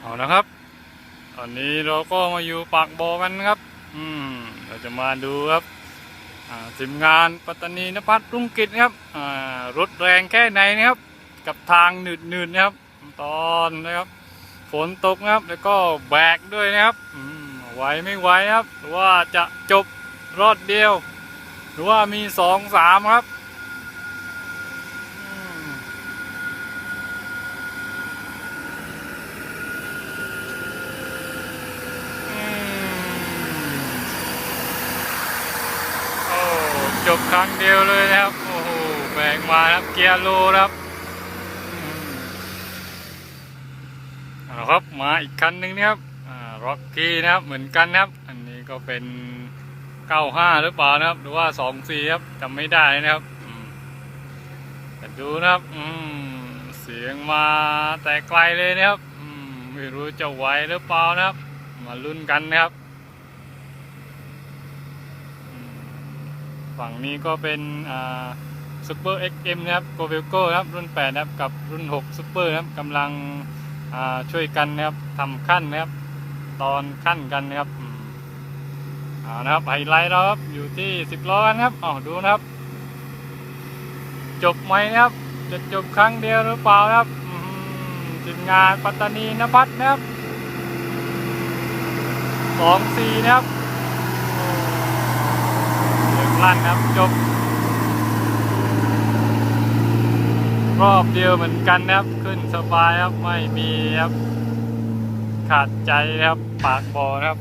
เอานะครับ ตอนนี้เราก็มาอยู่ปากบ่อกันครับ อืม เราจะมาดูครับอ่าทีมงานปัตตานีนภัสรุ่งกิจครับอ่ารถแรงแค่ไหนนะครับ กับทางหนืดๆนะครับ ตอนนะครับ ฝนตกนะครับ แล้วก็แบกด้วยนะครับอืมไหวไม่ไหวครับหรือว่าจะจบรอดเดียว หรือว่ามีสองสามครับอืม อืมโอ้ จบครั้งเดียวเลยนะครับ โอ้โหแบกมาครับเกียร์โลครับเอาครับมาอีกคันหนึ่งนะครับร็อกกี้นะครับเหมือนกันนะครับ อันนี้ก็เป็น 95 หรือเปล่านะครับ หรือว่า 24 ครับจำไม่ได้นะครับแต่ดูนะครับเสียงมาแต่ไกลเลยนะครับไม่รู้จะไหวหรือเปล่านะครับ มาลุ้นกันนะครับอืม ฝั่งนี้ก็เป็นซูเปอร์เอ็กเอ็มนะครับโกเวลโก้ครับรุ่น8นะครับกับรุ่น6ซูเปอร์นะครับกำลังช่วยกันนะครับทำขั้นนะครับตอนขั้นกันนะครับเอานะครับไฮไลท์เราครับอยู่ที่10ล้อกันครับอ๋อดูนะครับ จบไหมนะครับจะจบครั้งเดียวหรือเปล่านะครับอืมทีมงานปัตตานีนภัสนะครับสองสี่นะครับ ลั่นครับจบ รอบเดียวเหมือนกันนะครับ ขึ้นสบายครับ ไม่มีครับ ขาดใจครับ ปากบอครับ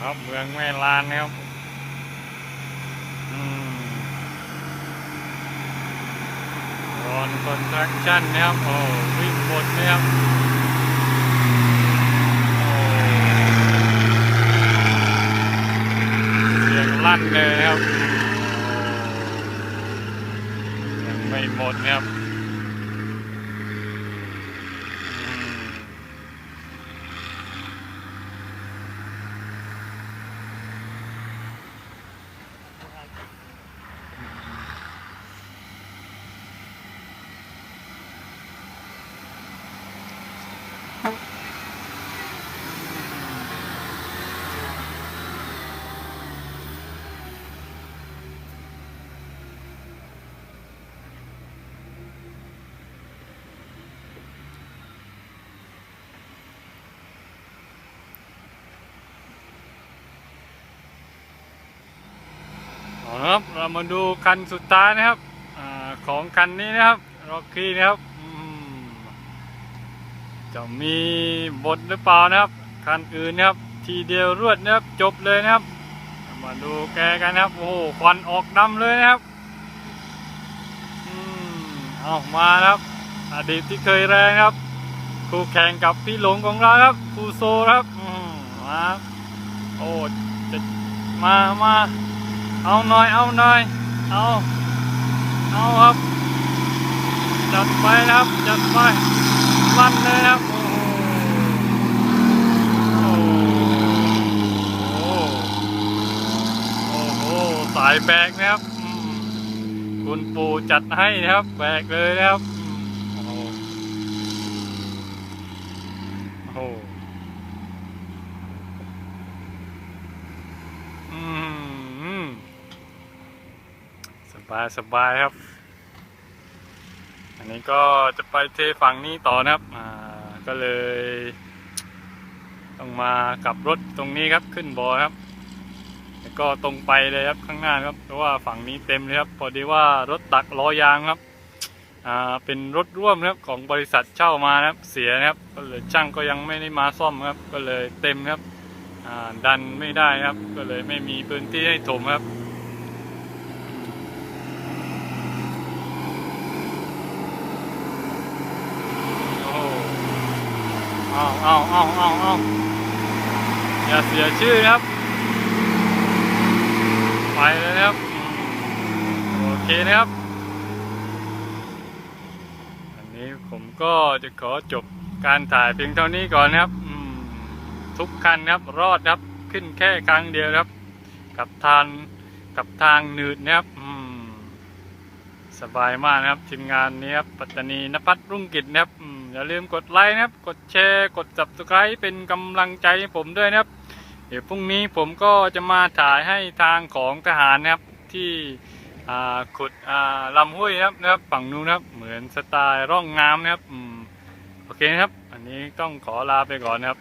ครับเมืองแม่ลานนะครับอืมรอนคอนสตรักชั่นนะครับโอ้วิ่งบดนะครับโอ้เสียงลั่นเลยนะครับโอ้ยังไม่หมดนะครับอืม เอาละ ครับเรามาดูคันสุดท้ายนะครับอของคันนี้นะครับ ร็อกกี้นะครับ จะมีบทหรือเปล่านะครับคันอื่นนะครับ ทีเดียวรวดนะครับจบเลยนะครับ มาดูแกกันนะครับ โอ้โหควันออกดำเลยนะครับอืมเอามานะครับ อดีตที่เคยแรงครับ คู่แข่งกับพี่หลงของเราครับคูโซครับอืมมาครับโอ้จะมามาเอาหน่อยเอาหน่อยเอาเอาครับ จัดไปครับ จัดไปันเลยครับโอ้โหโอ้โหสายแบกนะครับคุณปู่จัดให้นะครับ แบกเลยนะครับโอ้โหสบายสบายครับ อันนี้ก็จะไปเทฝั่งนี้ต่อนะครับอ่าก็เลย ต้องมากลับรถตรงนี้ครับขึ้นบอครับแล้วก็ตรงไปเลยครับข้างหน้าครับ เพราะว่าฝั่งนี้เต็มเลยครับพอดีว่ารถตักล้อยางครับอ่าเป็นรถร่วมครับของบริษัทเช่ามานะครับเสียนะครับก็เลยช่างก็ยังไม่ได้มาซ่อมครับ ก็เลยเต็มครับอ่าดันไม่ได้ครับ ก็เลยไม่มีพื้นที่ให้ถมครับ เอาเอาเอาเอาอย่าเสียชื่อครับ ไปเลยนครับ โอเคนะครับ อันนี้ผมก็จะขอจบการถ่ายเพียงเท่านี้ก่อนนะครับทุกคันครับรอดครับขึ้นแค่ครั้งเดียวครับ กับทางกับทางหนืดนะครับสบายมากนะครับทีมงานนี้ครับปัตตานีนภัสรุ่งกิจนะครับ อย่าลืมกดไลค์นะครับ กดแชร์ กด subscribe เป็นกำลังใจให้ผมด้วยนะครับ เดี๋ยวพรุ่งนี้ผมก็จะมาถ่ายให้ทางของทหารนะครับที่ขุดอ่าลำห้วยนะครับนะครับฝั่งนู้นนะครับ เหมือนสไตล์ร่องน้ำนะครับอโอเคนะครับ อันนี้ต้องขอลาไปก่อนนะครับ